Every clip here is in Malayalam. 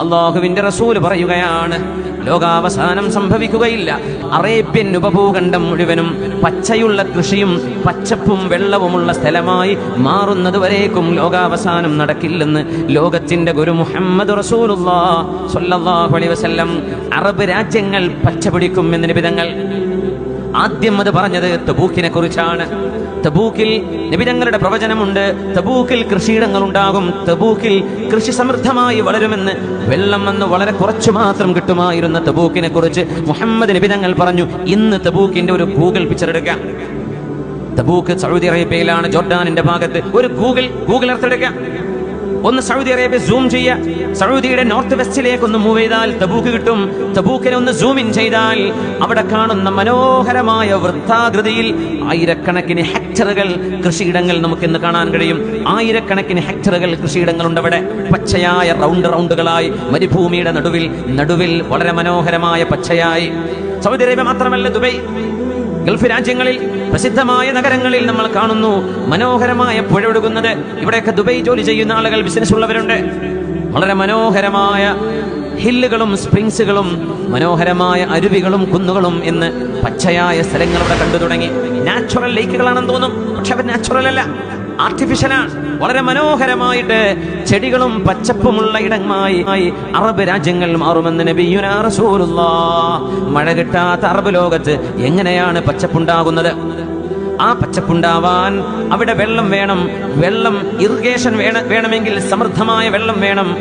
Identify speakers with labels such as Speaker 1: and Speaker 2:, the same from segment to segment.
Speaker 1: അള്ളാഹുവിന്റെ റസൂൽ പറയുകയാണ് ലോകാവസാനം സംഭവിക്കുകയില്ല. അറേബ്യൻ ഉപഭൂഖണ്ഡം മുഴുവനും പച്ചയുള്ള കൃഷിയും പച്ചപ്പും വെള്ളവുമുള്ള സ്ഥലമായി മാറുന്നത് വരേക്കും ലോകാവസാനം നടക്കില്ലെന്ന് ലോകത്തിന്റെ ഗുരു മുഹമ്മദ് റസൂലുള്ള അറബ് രാജ്യങ്ങൾ പച്ചപിടിക്കും എന്ന് നിബിധങ്ങൾ ആദ്യം അത് പറഞ്ഞത് തബൂക്കിനെ കുറിച്ചാണ് തബൂക്കിൽ നിബിതങ്ങളുടെ പ്രവചനമുണ്ട്. തബൂക്കിൽ കൃഷിയിടങ്ങൾ ഉണ്ടാകും തബൂക്കിൽ കൃഷി സമൃദ്ധമായി വളരുമെന്ന് വെള്ളം വന്ന് വളരെ കുറച്ചു മാത്രം കിട്ടുമായിരുന്ന തബൂക്കിനെ കുറിച്ച് മുഹമ്മദ് നിബിതങ്ങൾ പറഞ്ഞു. ഇന്ന് തബൂക്കിന്റെ ഒരു ഗൂഗിൾ പിക്ചർ എടുക്കാം. തബൂക്ക് സൗദി അറേബ്യയിലാണ് ജോർഡാനിന്റെ ഭാഗത്ത് ഒരു ഗൂഗിൾ ഗൂഗിൾ എർത്ത് ഒന്ന് സൗദി അറേബ്യ സൂം ചെയ്യുക സൗദിയുടെ നോർത്ത് വെസ്റ്റിലേക്ക് ഒന്ന് മൂവ് ചെയ്താൽ തബൂക്ക് കിട്ടും. തബൂക്കിനെ ഒന്ന് സൂം ഇൻ ചെയ്താൽ അവിടെ കാണുന്ന മനോഹരമായ വൃത്താകൃതിയിൽ ആയിരക്കണക്കിന് ഹെക്ടറുകൾ കൃഷിയിടങ്ങൾ നമുക്ക് ഇന്ന് കാണാൻ കഴിയും. ആയിരക്കണക്കിന് ഹെക്ടറുകൾ കൃഷിയിടങ്ങളുണ്ട് അവിടെ. പച്ചയായ റൗണ്ട് റൗണ്ടുകളായി മരുഭൂമിയുടെ നടുവിൽ നടുവിൽ വളരെ മനോഹരമായ പച്ചയായി. സൗദി അറേബ്യ മാത്രമല്ല ദുബൈ ഗൾഫ് രാജ്യങ്ങളിൽ പ്രസിദ്ധമായ നഗരങ്ങളിൽ നമ്മൾ കാണുന്നു മനോഹരമായ പുഴ ഒഴുകുന്നത്. ഇവിടെയൊക്കെ ദുബൈ ജോലി ചെയ്യുന്ന ആളുകൾ ബിസിനസ് ഉള്ളവരുണ്ട്. വളരെ മനോഹരമായ ഹില്ലുകളും സ്പ്രിങ്സുകളും മനോഹരമായ അരുവികളും കുന്നുകളും എന്ന് പച്ചയായ സ്ഥലങ്ങൾ കണ്ടു തുടങ്ങി. നാച്ചുറൽ ലേക്കുകളാണെന്ന് തോന്നും. പക്ഷെ അവർ നാച്ചുറൽ അല്ല. ആർട്ടിഫിഷ്യലാണ് വളരെ മനോഹരമായിട്ട് ചെടികളും പച്ചപ്പുമുള്ള ഇടമായി അറബ് രാജ്യങ്ങൾ മാറുമെന്ന് നബിയുനാ റസൂലുള്ളാഹ് മഴ കിട്ടാത്ത അറബ് ലോകത്ത് എങ്ങനെയാണ് പച്ചപ്പുണ്ടാകുന്നത്? ആ പച്ചപ്പുണ്ടാവാൻ അവിടെ വെള്ളം വേണം. വെള്ളം ഇറിഗേഷൻ വേണ വേണമെങ്കിൽ സമൃദ്ധമായ വെള്ളം വേണം.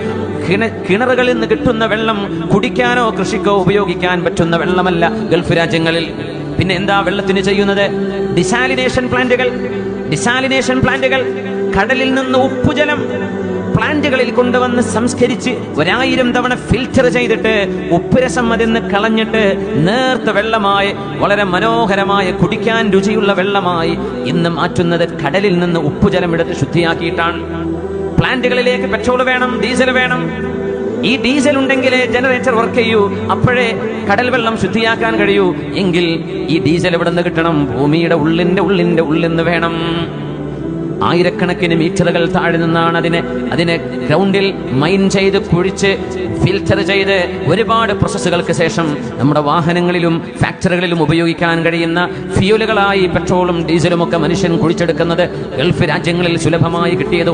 Speaker 1: കിണ- കിണറുകളിൽ നിന്ന് കിട്ടുന്ന വെള്ളം കുടിക്കാനോ കൃഷിക്കോ ഉപയോഗിക്കാൻ പറ്റുന്ന വെള്ളമല്ല ഗൾഫ് രാജ്യങ്ങളിൽ. പിന്നെ എന്താ വെള്ളത്തിന് ചെയ്യുന്നത്? ഡിസാലിനേഷൻ പ്ലാന്റുകൾ ഡിസാലിനേഷൻ പ്ലാന്റുകൾ കടലിൽ നിന്ന് ഉപ്പുജലം പ്ലാന്റുകളിൽ കൊണ്ടുവന്ന് സംസ്കരിച്ച് ഒരായിരം തവണ ഫിൽറ്റർ ചെയ്തിട്ട് ഉപ്പുരസം അതിന്ന് കളഞ്ഞിട്ട് നേർത്ത വെള്ളമായി വളരെ മനോഹരമായ കുടിക്കാൻ രുചിയുള്ള വെള്ളമായി ഇന്ന് മാറ്റുന്നത് കടലിൽ നിന്ന് ഉപ്പുജലം എടുത്ത് ശുദ്ധിയാക്കിയിട്ടാണ്. പ്ലാന്റുകളിലേക്ക് പെട്രോൾ വേണം ഡീസൽ വേണം. ഈ ഡീസൽ ഉണ്ടെങ്കിലേ ജനറേറ്റർ വർക്ക് ചെയ്യൂ. അപ്പോഴേ കടൽ വെള്ളം ശുദ്ധിയാക്കാൻ കഴിയൂ. എങ്കിൽ ഈ ഡീസൽ എവിടെ നിന്ന് കിട്ടണം? ഭൂമിയുടെ ഉള്ളിന്റെ ഉള്ളിന്റെ ഉള്ളിൽ നിന്ന് വേണം. ആയിരക്കണക്കിന് മീറ്ററുകൾ താഴെ നിന്നാണ് അതിനെ അതിനെ ഗ്രൗണ്ടിൽ മൈൻ ചെയ്ത് കുഴിച്ച് ഫിൽറ്റർ ചെയ്ത് ഒരുപാട് പ്രോസസ്സുകൾക്ക് ശേഷം നമ്മുടെ വാഹനങ്ങളിലും ഫാക്ടറികളിലും ഉപയോഗിക്കാൻ കഴിയുന്ന ഫ്യൂലുകളായി പെട്രോളും ഡീസലും ഒക്കെ മനുഷ്യൻ കുഴിച്ചെടുക്കുന്നത് ഗൾഫ് രാജ്യങ്ങളിൽ സുലഭമായി കിട്ടിയത്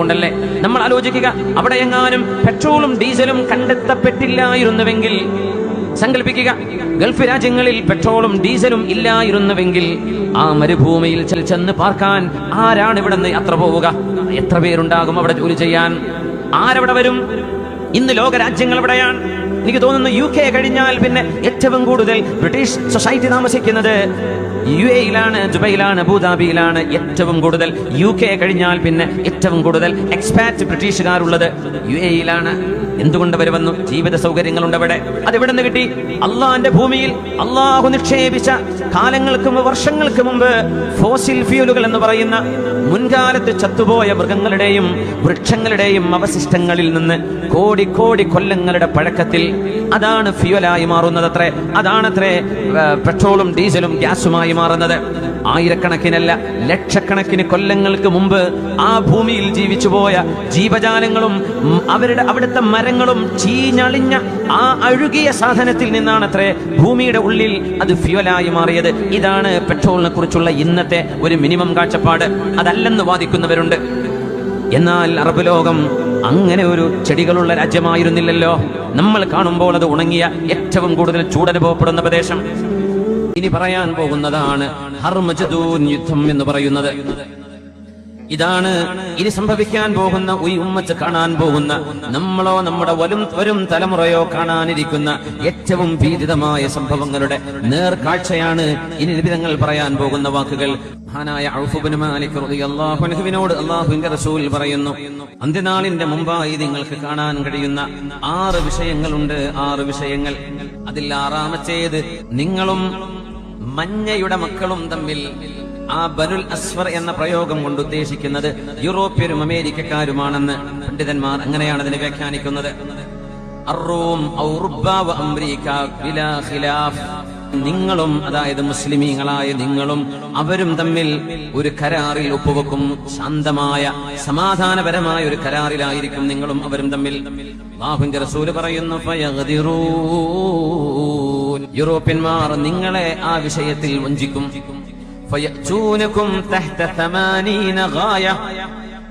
Speaker 1: നമ്മൾ ആലോചിക്കുക അവിടെ എങ്ങാനും പെട്രോളും ഡീസലും കണ്ടെത്തപ്പെട്ടില്ലായിരുന്നുവെങ്കിൽ സങ്കല്പിക്കുക ഗൾഫ് രാജ്യങ്ങളിൽ പെട്രോളും ഡീസലും ഇല്ലായിരുന്നുവെങ്കിൽ ആ മരുഭൂമിയിൽ ചെന്ന് പാർക്കാൻ ആരാണ് ഇവിടെ നിന്ന് യാത്ര പോവുക? എത്ര പേരുണ്ടാകും അവിടെ ജോലി ചെയ്യാൻ? ആരവിടെ വരും? ഇന്ന് ലോകരാജ്യങ്ങൾ എവിടെയാണ്? എനിക്ക് തോന്നുന്നു യു കെ കഴിഞ്ഞാൽ പിന്നെ ഏറ്റവും കൂടുതൽ ബ്രിട്ടീഷ് സൊസൈറ്റി താമസിക്കുന്നത് യു എയിലാണ് ദുബൈയിലാണ് അബുദാബിയിലാണ് ഏറ്റവും കൂടുതൽ യു കെ കഴിഞ്ഞാൽ പിന്നെ ഏറ്റവും കൂടുതൽ എക്സ്പാറ്റ് ബ്രിട്ടീഷുകാരുള്ളത് യു എയിലാണ് എന്തുകൊണ്ട് അവർ വന്നു? ജീവിത സൗകര്യങ്ങളുണ്ട് അവിടെ. അതെവിടെ നിന്ന് കിട്ടി? അള്ളാന്റെ ഭൂമിയിൽ. അള്ളാഹു നിക്ഷേപിച്ച കാലങ്ങൾക്ക് വർഷങ്ങൾക്ക് മുമ്പ് ഫോസിൽ ഫ്യൂലുകൾ എന്ന് പറയുന്ന മുൻകാലത്ത് ചത്തുപോയ മൃഗങ്ങളുടെയും വൃക്ഷങ്ങളുടെയും അവശിഷ്ടങ്ങളിൽ നിന്ന് കോടി കോടി കൊല്ലങ്ങളുടെ പഴക്കത്തിൽ അതാണ് ഫ്യൂലായി മാറുന്നത് അത്രേ അതാണത്രേ പെട്രോളും ഡീസലും ഗ്യാസുമായി മാറുന്നത്. ആയിരക്കണക്കിനല്ല ലക്ഷക്കണക്കിന് കൊല്ലങ്ങൾക്ക് മുമ്പ് ആ ഭൂമിയിൽ ജീവിച്ചു പോയ ജീവജാലങ്ങളും അവരുടെ അവിടുത്തെ മരങ്ങളും ചീഞ്ഞളിഞ്ഞ ആ അഴുകിയ സാധനത്തിൽ നിന്നാണത്രേ ഭൂമിയുടെ ഉള്ളിൽ അത് ഫ്യുവലായി മാറിയത്. ഇതാണ് പെട്രോളിനെ കുറിച്ചുള്ള ഇന്നത്തെ ഒരു മിനിമം കാഴ്ചപ്പാട്. അതല്ലെന്ന് വാദിക്കുന്നവരുണ്ട്. എന്നാൽ അറബ് ലോകം അങ്ങനെ ഒരു ചെടികളുള്ള രാജ്യമായിരുന്നില്ലല്ലോ. നമ്മൾ കാണുമ്പോൾ അത് ഉണങ്ങിയ ഏറ്റവും കൂടുതൽ ചൂടനുഭവപ്പെടുന്ന പ്രദേശം. ഇനി പറയാൻ പോകുന്നതാണ് യുദ്ധം എന്ന് പറയുന്നത്. ഇതാണ് ഇനി സംഭവിക്കാൻ പോകുന്ന ഈ ഉമ്മച്ച് കാണാൻ പോകുന്ന നമ്മളോ നമ്മുടെ വരും വരും തലമുറയോ കാണാനിരിക്കുന്ന ഏറ്റവും ഭീതിതമായ സംഭവങ്ങളുടെ നേർക്കാഴ്ചയാണ് ഇനി നിബിധങ്ങൾ പറയാൻ പോകുന്ന വാക്കുകൾ. മഹാനായ ഔഫ് ഇബ്നു മാലിക് അള്ളാഹുവിന്റെ റസൂൽ പറയുന്നു അന്ത്യനാളിന്റെ മുമ്പായി നിങ്ങൾക്ക് കാണാൻ കഴിയുന്ന ആറ് വിഷയങ്ങളുണ്ട് ആറ് വിഷയങ്ങൾ. അതിൽ ആറാമത്തേത് നിങ്ങളും മഞ്ഞയുടെ മക്കളും തമ്മിൽ ആ ബനുൽ അസ്വർ എന്ന പ്രയോഗം കൊണ്ട് ഉദ്ദേശിക്കുന്നത് യൂറോപ്യരും അമേരിക്കക്കാരുമാണെന്ന് പണ്ഡിതന്മാർ അങ്ങനെയാണ് അതിനെ വ്യാഖ്യാനിക്കുന്നത്. നിങ്ങളും അതായത് മുസ്ലിമീങ്ങളായ നിങ്ങളും അവരും തമ്മിൽ ഒരു കരാറിൽ ഒപ്പുവെക്കും. ശാന്തമായ സമാധാനപരമായ ഒരു കരാറിലായിരിക്കും നിങ്ങളും അവരും തമ്മിൽ. ബാഹുന്റെ റസൂൽ പറയുന്നു. യൂറോപ്യന്മാർ നിങ്ങളെ ആ വിഷയത്തിൽ വഞ്ചിക്കും.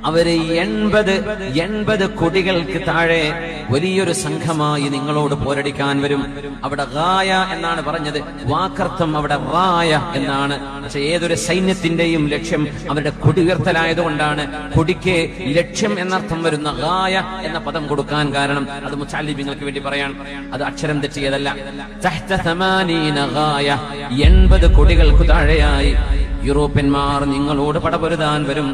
Speaker 1: അവർ എൺപത് എൺപത് കൊടികൾക്ക് താഴെ വലിയൊരു സംഘമായി നിങ്ങളോട് പോരടിക്കാൻ വരും. അവിടെ റായ എന്നാണ് പറഞ്ഞത്. വാക്കർത്ഥം അവിടെ റായ എന്നാണ്. പക്ഷെ ഏതൊരു സൈന്യത്തിന്റെയും ലക്ഷ്യം അവരുടെ കൊടിയുയർത്തലായതുകൊണ്ടാണ്. കൊടിക്ക് ലക്ഷ്യം എന്നർത്ഥം വരുന്ന റായ എന്ന പദം കൊടുക്കാൻ കാരണം അത് മുച്ചാലിബിങ്ങൾക്ക് വേണ്ടി പറയാൻ. അത് അക്ഷരം തെറ്റിയതല്ല. എൺപത് കൊടികൾക്ക് താഴെയായി. യൂറോപ്യന്മാർ നിങ്ങളോട് പടപൊരുതാൻ വരും.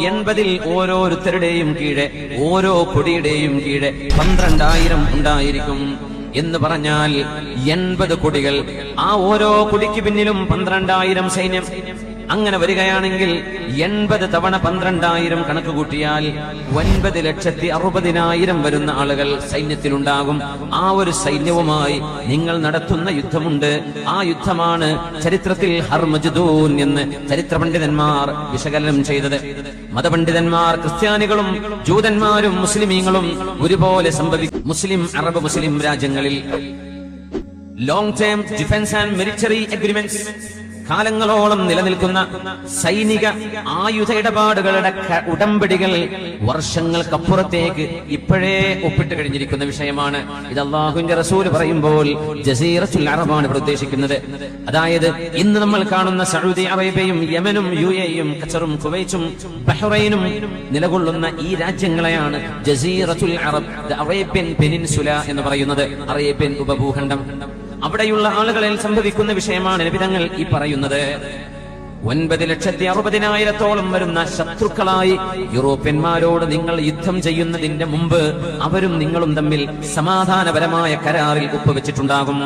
Speaker 1: എൺപതിൽ ഓരോരുത്തരുടെയും കീഴെ ഓരോ കൊടിയുടെയും കീഴെ പന്ത്രണ്ടായിരം ഉണ്ടായിരിക്കും. എന്ന് പറഞ്ഞാൽ എൺപത് കൊടികൾ. ആ ഓരോ കുടിക്ക് പിന്നിലും പന്ത്രണ്ടായിരം സൈന്യം. അങ്ങനെ വരികയാണെങ്കിൽ എൺപത് തവണ പന്ത്രണ്ടായിരം കണക്ക് കൂട്ടിയാൽ ഒൻപത് ലക്ഷത്തി അറുപതിനായിരം വരുന്ന ആളുകൾ സൈന്യത്തിലുണ്ടാകും. ആ ഒരു സൈന്യവുമായി നിങ്ങൾ നടത്തുന്ന യുദ്ധമുണ്ട്. ആ യുദ്ധമാണ് ചരിത്രത്തിൽ ഹർമജദൂൻ എന്ന് ചരിത്ര പണ്ഡിതന്മാർ വിശകലനം ചെയ്തത്. മതപണ്ഡിതന്മാർ ക്രിസ്ത്യാനികളും ജൂതന്മാരും മുസ്ലിമീങ്ങളും ഒരുപോലെ സംഭവിക്കും മുസ്ലിം അറബ് മുസ്ലിം രാജ്യങ്ങളിൽ. Long term defence and military agreements കാലങ്ങളോളം നിലനിൽക്കുന്ന സൈനിക ആയുധ ഇടപാടുകളുടെ ഉടമ്പടികൾ വർഷങ്ങൾക്കപ്പുറത്തേക്ക് ഇപ്പോഴേ ഒപ്പിട്ട് കഴിഞ്ഞിരിക്കുന്ന വിഷയമാണ്. ഇത് അള്ളാഹുവിന്റെ റസൂൽ പറയുമ്പോൾ ജസീറത്തുൽ അറബാണ് ഉദ്ദേശിക്കുന്നത്. അതായത് ഇന്ന് നമ്മൾ കാണുന്ന സൗദി അറേബ്യയും യമനും യു എയും ഖത്തറും കുവൈറ്റും ബഹ്റൈനും നിലകൊള്ളുന്ന ഈ രാജ്യങ്ങളെയാണ് ജസീറത്തുൽ അറബ് അറേബ്യൻ പെനിൻസുല എന്ന് പറയുന്നത്. അറേബ്യൻ ഉപഭൂഖണ്ഡം. അവിടെയുള്ള ആളുകളിൽ സംഭവിക്കുന്ന വിഷയമാണ് വിധങ്ങൾ ഈ പറയുന്നത്. ഒൻപത് ലക്ഷത്തി അറുപതിനായിരത്തോളം വരുന്ന ശത്രുക്കളായി യൂറോപ്യന്മാരോട് നിങ്ങൾ യുദ്ധം ചെയ്യുന്നതിന്റെ മുമ്പ് അവരും നിങ്ങളും തമ്മിൽ സമാധാനപരമായ കരാറിൽ ഒപ്പുവെച്ചിട്ടുണ്ടാകും.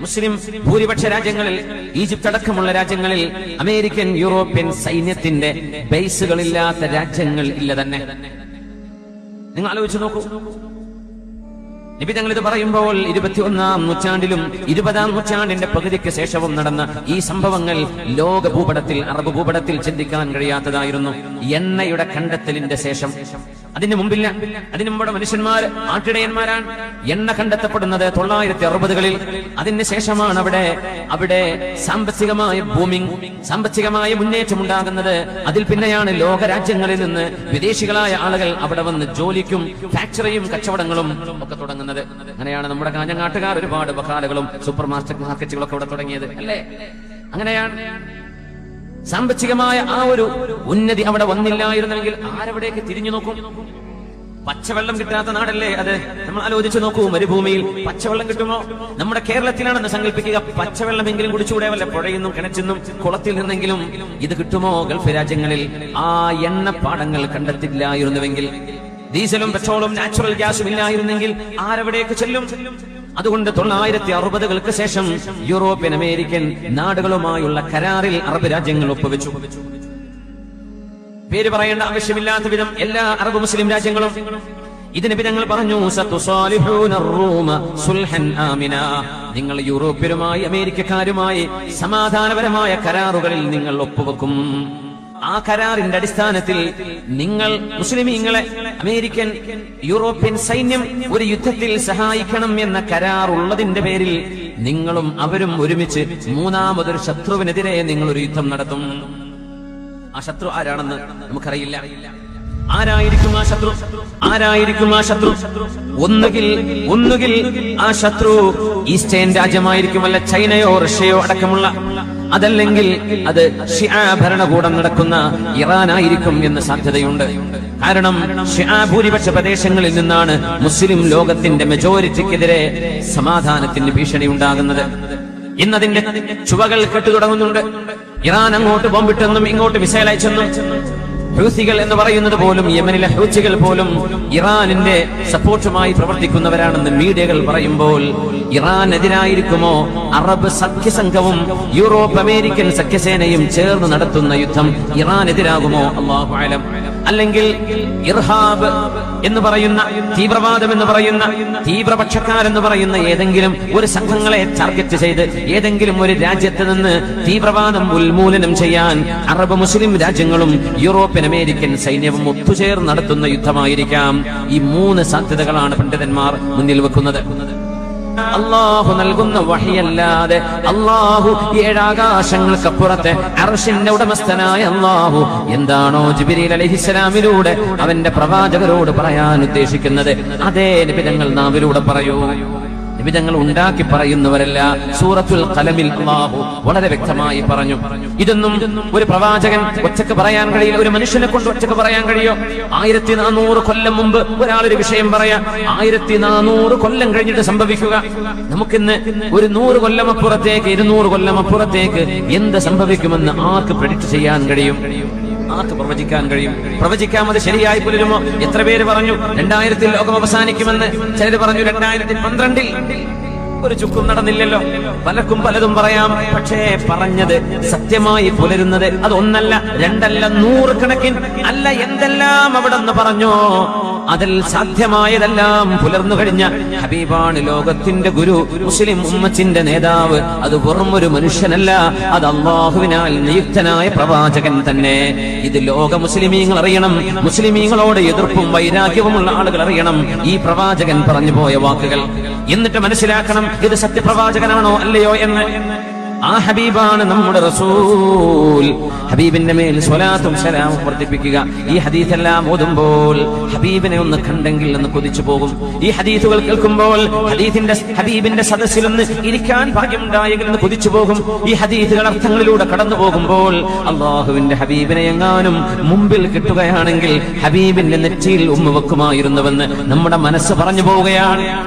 Speaker 1: മുസ്ലിം ഭൂരിപക്ഷ രാജ്യങ്ങളിൽ ഈജിപ്ത് അടക്കമുള്ള രാജ്യങ്ങളിൽ അമേരിക്കൻ യൂറോപ്യൻ സൈന്യത്തിന്റെ ബേസുകളില്ലാത്ത രാജ്യങ്ങൾ ഇല്ല തന്നെ. നിങ്ങൾ ആലോചിച്ച് നോക്കൂ. നബി തങ്ങൾ ഇത് പറയുമ്പോൾ ഇരുപത്തിയൊന്നാം നൂറ്റാണ്ടിലും ഇരുപതാം നൂറ്റാണ്ടിന്റെ പകുതിക്ക് ശേഷവും നടന്ന ഈ സംഭവങ്ങൾ ലോക ഭൂപടത്തിൽ അറബ് ഭൂപടത്തിൽ ചിന്തിക്കാൻ കഴിയാത്തതായിരുന്നു. എണ്ണയുടെ കണ്ടെത്തലിന്റെ ശേഷം അതിന് മുമ്പില്ല അതിനു മുമ്പ് മനുഷ്യന്മാർ ആട്ടിടയന്മാരാണ്. എണ്ണ കണ്ടെത്തപ്പെടുന്നത് തൊള്ളായിരത്തി അറുപതുകളിൽ അതിന് ശേഷമാണ് അവിടെ അവിടെ സാമ്പത്തികമായ ഭൂമി സാമ്പത്തികമായ മുന്നേറ്റം ഉണ്ടാകുന്നത് അതിൽ പിന്നെയാണ് ലോകരാജ്യങ്ങളിൽ നിന്ന് വിദേശികളായ ആളുകൾ അവിടെ വന്ന് ജോലിക്കും ഫാക്ടറിയും കച്ചവടങ്ങളും ഒക്കെ തുടങ്ങുന്നത്. അങ്ങനെയാണ് നമ്മുടെ കാഞ്ഞങ്ങാട്ടുകാർ ഒരുപാട് ബക്കാലകളും സൂപ്പർ മാർക്കറ്റ് മാർക്കറ്റുകളൊക്കെ അവിടെ തുടങ്ങിയത്. അല്ലേ? അങ്ങനെയാണ്. സാമ്പത്തികമായ ആ ഒരു ഉന്നതി അവിടെ വന്നില്ലായിരുന്നെങ്കിൽ ആരവിടേക്ക് തിരിഞ്ഞു നോക്കും? പച്ചവെള്ളം കിട്ടാത്ത നാടല്ലേ അത്? നമ്മൾ ആലോചിച്ച് നോക്കൂ മരുഭൂമിയിൽ പച്ചവെള്ളം കിട്ടുമോ? നമ്മുടെ കേരളത്തിലാണെന്ന് സങ്കല്പിക്കുക. പച്ചവെള്ളമെങ്കിലും കുടിച്ചുകൂടെ വല്ല പുഴയെന്നും കിണച്ചെന്നും കുളത്തിൽ നിന്നെങ്കിലും ഇത് കിട്ടുമോ? ഗൾഫ് രാജ്യങ്ങളിൽ ആ എണ്ണപ്പാടങ്ങൾ കണ്ടെത്തില്ലായിരുന്നുവെങ്കിൽ ഡീസലും പെട്രോളും നാച്ചുറൽ ഗ്യാസും ഇല്ലായിരുന്നെങ്കിൽ ആരവിടേക്ക് ചെല്ലും? അതുകൊണ്ട് തൊള്ളായിരത്തി അറുപതുകൾക്ക് ശേഷം യൂറോപ്യൻ അമേരിക്കൻ നാടുകളുമായുള്ള കരാറിൽ അറബ് രാജ്യങ്ങൾ ഒപ്പുവെച്ചു. പേര് പറയേണ്ട ആവശ്യമില്ലാത്ത വിധം എല്ലാ അറബ് മുസ്ലിം രാജ്യങ്ങളും ഇതിന് വിധങ്ങൾ പറഞ്ഞു നിങ്ങൾ യൂറോപ്യരുമായി അമേരിക്കക്കാരുമായി സമാധാനപരമായ കരാറുകളിൽ നിങ്ങൾ ഒപ്പുവെക്കും. ആ കരാറിന്റെ അടിസ്ഥാനത്തിൽ നിങ്ങൾ മുസ്ലിമീങ്ങളെ അമേരിക്കൻ യൂറോപ്യൻ സൈന്യം ഒരു യുദ്ധത്തിൽ സഹായിക്കണം എന്ന കരാർ ഉള്ളതിന്റെ പേരിൽ നിങ്ങളും അവരും ഒരുമിച്ച് മൂന്നാമതൊരു ശത്രുവിനെതിരെ നിങ്ങൾ ഒരു യുദ്ധം നടത്തും. ആ ശത്രു ആരാണെന്ന് നമുക്കറിയില്ല. ആരായിരിക്കും ആ ശത്രു? ആരായിരിക്കും ആ ശത്രു? ഒന്നുകിൽ ഒന്നുകിൽ ആ ശത്രു ഈസ്റ്റേൺ രാജ്യമായിരിക്കും അല്ല ചൈനയോ റഷ്യയോ അടക്കമുള്ള അതല്ലെങ്കിൽ അത് ഷിയാ ഭരണകൂടം നടക്കുന്ന ഇറാനായിരിക്കും എന്ന് സാധ്യതയുണ്ട്. കാരണം ഷിയാ ഭൂരിപക്ഷ പ്രദേശങ്ങളിൽ നിന്നാണ് മുസ്ലിം ലോകത്തിന്റെ മെജോറിറ്റിക്കെതിരെ സമാധാനത്തിന് ഭീഷണി ഉണ്ടാകുന്നത്. ഇന്നതിന്റെ ചുവകൾ കെട്ടു തുടങ്ങുന്നുണ്ട്. ഇറാൻ അങ്ങോട്ട് ബോംബിട്ടെന്നും ഇങ്ങോട്ട് മിസൈൽ അയച്ചെന്നും ഹൂസികൾ എന്ന് പറയുന്നത് പോലും യമനിലെ ഹൂച്ചികൾ പോലും ഇറാനിന്റെ സപ്പോർട്ടുമായി പ്രവർത്തിക്കുന്നവരാണെന്ന് മീഡിയകൾ പറയുമ്പോൾ ഇറാനെതിരായിരിക്കുമോ അറബ് സഖ്യസംഘവും യൂറോപ്പ് അമേരിക്കൻ സഖ്യസേനയും ചേർന്ന് നടത്തുന്ന യുദ്ധം ഇറാനെതിരാകുമോ? അള്ളാഹു ആലം അല്ലെങ്കിൽ ഇർഹാബ് എന്ന് പറയുന്ന തീവ്രവാദം എന്ന് പറയുന്ന തീവ്രപക്ഷക്കാരെന്ന് പറയുന്ന ഏതെങ്കിലും ഒരു സംഘങ്ങളെ ടാർഗറ്റ് ചെയ്ത് ഏതെങ്കിലും ഒരു രാജ്യത്ത് നിന്ന് തീവ്രവാദം ഉന്മൂലനം ചെയ്യാൻ അറബ് മുസ്ലിം രാജ്യങ്ങളും യൂറോപ്യൻ അമേരിക്കൻ സൈന്യവും ഒത്തുചേർന്ന് നടത്തുന്ന യുദ്ധമായിരിക്കാം. ഈ മൂന്ന് സാധ്യതകളാണ് പണ്ഡിതന്മാർ മുന്നിൽ വെക്കുന്നത്. അള്ളാഹു നൽകുന്ന വഹിയല്ലാതെ അള്ളാഹു ഏഴാകാശങ്ങൾക്കപ്പുറത്തെ അർഷിന്റെ ഉടമസ്ഥനായ അള്ളാഹു എന്താണോ ജിബിരിൽ അലഹിസ്സലാമിലൂടെ അവന്റെ പ്രവാചകരോട് പറയാൻ ഉദ്ദേശിക്കുന്നത് അതേ നിബിധങ്ങൾ നാവിലൂടെ പറയൂ. നിബിധങ്ങൾ ഉണ്ടാക്കി പറയുന്നവരല്ല. സൂറത്തുൽ കലമിൽ അള്ളാഹു വളരെ വ്യക്തമായി പറഞ്ഞു. ഇതൊന്നും ഒരു പ്രവാചകൻ ഒറ്റയ്ക്ക് പറയാൻ കഴിയില്ല. ഒരു മനുഷ്യനെ കൊണ്ട് ഒറ്റയ്ക്ക് പറയാൻ കഴിയോ? ആയിരത്തി നാനൂറ് കൊല്ലം മുമ്പ് ഒരാളൊരു വിഷയം പറയാം. ആയിരത്തി നാനൂറ് കൊല്ലം കഴിഞ്ഞിട്ട് സംഭവിക്കുക. നമുക്കിന്ന് ഒരു നൂറ് കൊല്ലം അപ്പുറത്തേക്ക് ഇരുന്നൂറ് കൊല്ലം അപ്പുറത്തേക്ക് എന്ത് സംഭവിക്കുമെന്ന് ആർക്ക് പ്രെഡിക്റ്റ് ചെയ്യാൻ കഴിയും? ആർക്ക് പ്രവചിക്കാൻ കഴിയും? പ്രവചിക്കാം അത് ശരിയായി പുലരുമോ എത്ര പേര് പറഞ്ഞു രണ്ടായിരത്തിൽ ലോകം അവസാനിക്കുമെന്ന് ചിലർ പറഞ്ഞു രണ്ടായിരത്തി പന്ത്രണ്ടിൽ ഒരു ചുക്കും നടന്നില്ലല്ലോ. പലർക്കും പലതും പറയാം പക്ഷേ പറഞ്ഞത് സത്യമായി പുലരുന്നത് അതൊന്നല്ല രണ്ടല്ല നൂറുകണക്കിന് അല്ല എന്തെല്ലാം അവിടെ നിന്ന് പറഞ്ഞോ? അതിൽ സാധ്യമായതെല്ലാം പുലർന്നു കഴിഞ്ഞ ഹബീബാണ് ലോകത്തിന്റെ ഗുരു മുസ്ലിം ഉമ്മത്തിന്റെ നേതാവ്. അത് വെറും ഒരു മനുഷ്യനല്ല അത് അള്ളാഹുവിനാൽ നിയുക്തനായ പ്രവാചകൻ തന്നെ. ഇത് ലോക മുസ്ലിമീങ്ങൾ അറിയണം മുസ്ലിമീങ്ങളോട് എതിർപ്പും വൈരാഗ്യവുമുള്ള ആളുകൾ അറിയണം. ഈ പ്രവാചകൻ പറഞ്ഞു പോയ വാക്കുകൾ. എന്നിട്ട് മനസ്സിലാക്കണം ഇത് സത്യപ്രവാചകനാണോ അല്ലയോ എന്ന്. ആ ഹബീബാണ് നമ്മുടെ റസൂൽ. ഹബീബിന്റെ മേൽ സ്വലാത്തും സലാമും വർദ്ധിപ്പിക്കുക. ഈ ഹദീസെല്ലാം ഓതുമ്പോൾ ഹബീബിനെ ഒന്ന് കണ്ടെങ്കിൽ എന്ന് കൊതിച്ചു പോകും. ഈ ഹദീസുകൾ കേൾക്കുമ്പോൾ ഹദീസിന്റെ ഹബീബിന്റെ സദസ്സിലൊന്ന് ഇരിക്കാൻ ഭാഗ്യമുണ്ടായെങ്കിൽ എന്ന് കൊതിച്ചു പോകും. ഈ ഹദീസുകൾ അർത്ഥങ്ങളിലൂടെ കടന്നു പോകുമ്പോൾ അള്ളാഹുവിന്റെ ഹബീബിനെ എങ്ങാനും മുമ്പിൽ കിട്ടുകയാണെങ്കിൽ ഹബീബിന്റെ നെറ്റിയിൽ ഉമ്മ വെക്കുമായിരുന്നുവെന്ന് നമ്മുടെ മനസ്സ് പറഞ്ഞു പോവുകയാണ്.